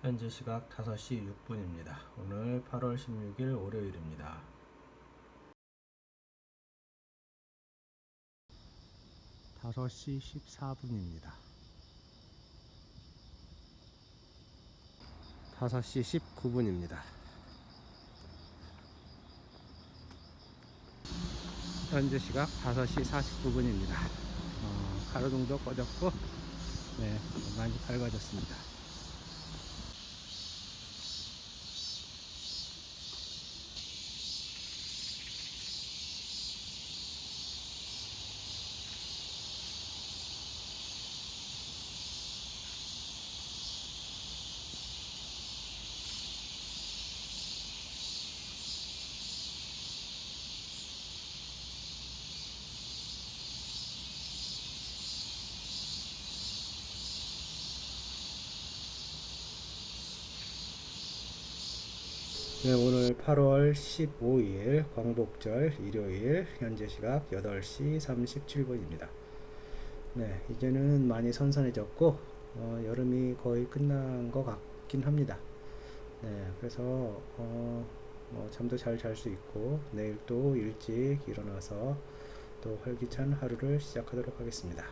현재 시각 5시 6분입니다. 오늘 8월 16일 월요일입니다. 다섯 시 14분입니다. 5시 19분입니다. 현재 시각 5시 49분입니다. 어, 가로등도 꺼졌고, 네, 많이 밝아졌습니다. 네, 오늘 8월 15일 광복절 일요일 현재 시각 8시 37분입니다. 네, 이제는 많이 선선해졌고 어, 여름이 거의 끝난 것 같긴 합니다. 네, 그래서 어, 뭐 잠도 잘 잘 수 있고 내일 또 일찍 일어나서 또 활기찬 하루를 시작하도록 하겠습니다.